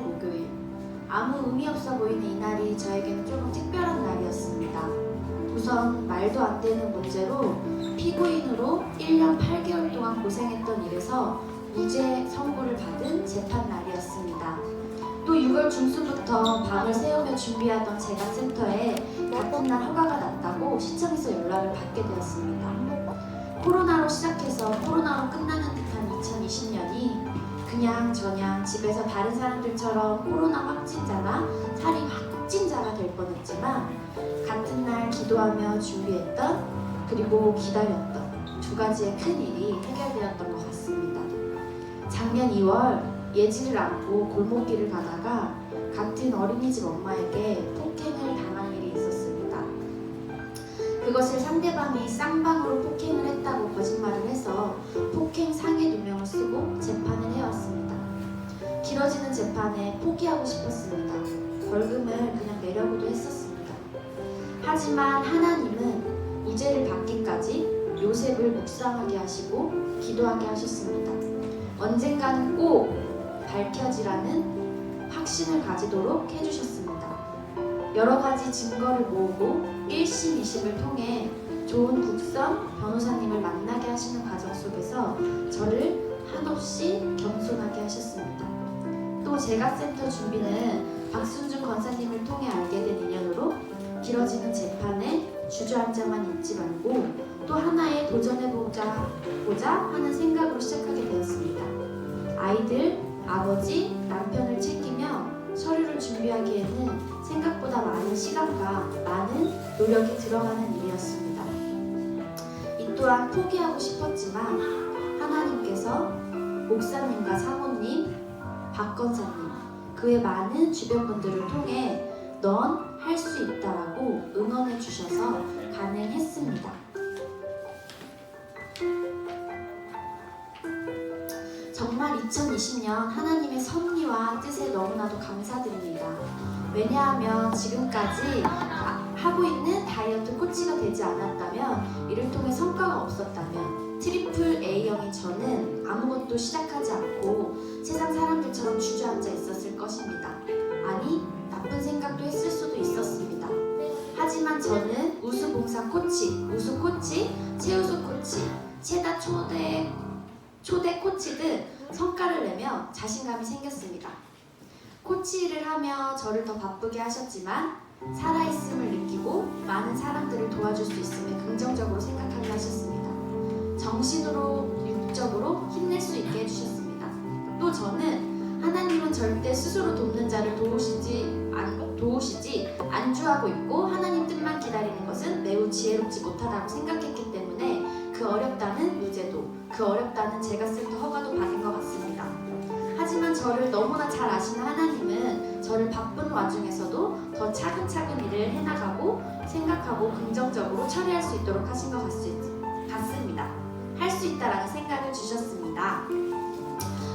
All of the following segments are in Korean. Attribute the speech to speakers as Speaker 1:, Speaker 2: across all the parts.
Speaker 1: 목요일. 아무 의미 없어 보이는 이날이 저에게는 조금 특별한 날이었습니다. 우선 말도 안 되는 문제로 피고인으로 1년 8개월 동안 고생했던 일에서 무죄 선고를 받은 재판 날이었습니다. 또 6월 중순부터 밤을 새우며 준비하던 제가 센터에 같은 날 허가가 났다고 시청에서 연락을 받게 되었습니다. 코로나로 시작해서 코로나로 끝나는 듯한 2020년이 그냥 저냥 집에서 다른 사람들처럼 코로나 확진자나 살이 확진자가 될 뻔했지만 같은 날 기도하며 준비했던 그리고 기다렸던 두 가지의 큰 일이 해결되었던 것 같습니다. 작년 2월 예지를 안고 골목길을 가다가 같은 어린이집 엄마에게 폭행을 당한 일이 있었습니다. 그것을 상대방이 쌍 포기하고 싶었습니다. 벌금을 그냥 내려고도 했었습니다. 하지만 하나님은 무죄를 받기까지 요셉을 묵상하게 하시고 기도하게 하셨습니다. 언젠가는 꼭 밝혀지라는 확신을 가지도록 해주셨습니다. 여러 가지 증거를 모으고 1심, 2심을 통해 좋은 국선 변호사님을 만나게 하시는 과정 속에서 저를 한없이 겸손하게 하셨습니다. 또 제가 센터 준비는 박순준 권사님을 통해 알게 된 인연으로 길어지는 재판에 주저앉아만 있지 말고 또 하나에 도전해보자 보자 하는 생각으로 시작하게 되었습니다. 아이들, 아버지, 남편을 챙기며 서류를 준비하기에는 생각보다 많은 시간과 많은 노력이 들어가는 일이었습니다. 이 또한 포기하고 싶었지만 하나님께서 목사님과 사모님, 박건사님, 그의 많은 주변 분들을 통해 넌 할 수 있다라고 응원해 주셔서 가능했습니다. 정말 2020년 하나님의 섭리와 뜻에 너무나도 감사드립니다. 왜냐하면 지금까지 하- 하고 있는 다이어트 코치가 되지 않았다면 이를 통해 성과가 없었다면 트리플 A형인 저는 아무것도 시작하지 않고 사람들처럼 주저앉아 있었을 것입니다. 아니 나쁜 생각도 했을 수도 있었습니다. 하지만 저는 우수봉사 코치, 우수 코치, 최우수 코치, 최다 초대 초대 코치 등 성과를 내며 자신감이 생겼습니다. 코치 일을 하며 저를 더 바쁘게 하셨지만 살아있음을 느끼고 많은 사람들을 도와줄 수 있음에 긍정적으로 생각하게 하셨습니다. 정신으로 육적으로 힘낼 수 있게 해주셨습니다. 또 저는 하나님은 절대 스스로 돕는 자를 도우시지 안, 도우시지 안주하고 있고 하나님 뜻만 기다리는 것은 매우 지혜롭지 못하다고 생각했기 때문에 그 어렵다는 무죄도 그 어렵다는 제가 센터 허가도 받은 것 같습니다. 하지만 저를 너무나 잘 아시는 하나님은 저를 바쁜 와중에서도 더 차근차근 일을 해나가고 생각하고 긍정적으로 처리할 수 있도록 하신 것 같- 같습니다. 할 수 있다라는 생각을 주셨습니다.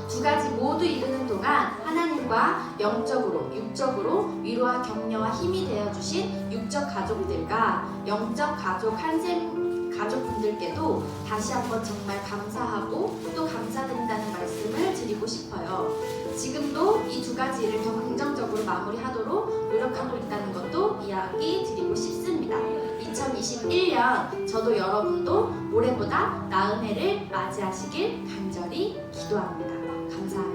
Speaker 1: 두 가지 모두 이루는 동안 하나님과 영적으로, 육적으로 위로와 격려와 힘이 되어 주신 육적 가족들과 영적 가족 한샘 가족분들께도 다시 한번 정말 감사하고 또 감사드린다는 말씀을 드리고 싶어요. 지금도 이 두 가지 일을 더 긍정적으로 마무리하도록 노력하고 있다는 것도 이야기 드리고 싶습니다. 2021년 저도 여러분도 올해보다 나은 해를 맞이하시길 간절히 기도합니다. 감사합니다.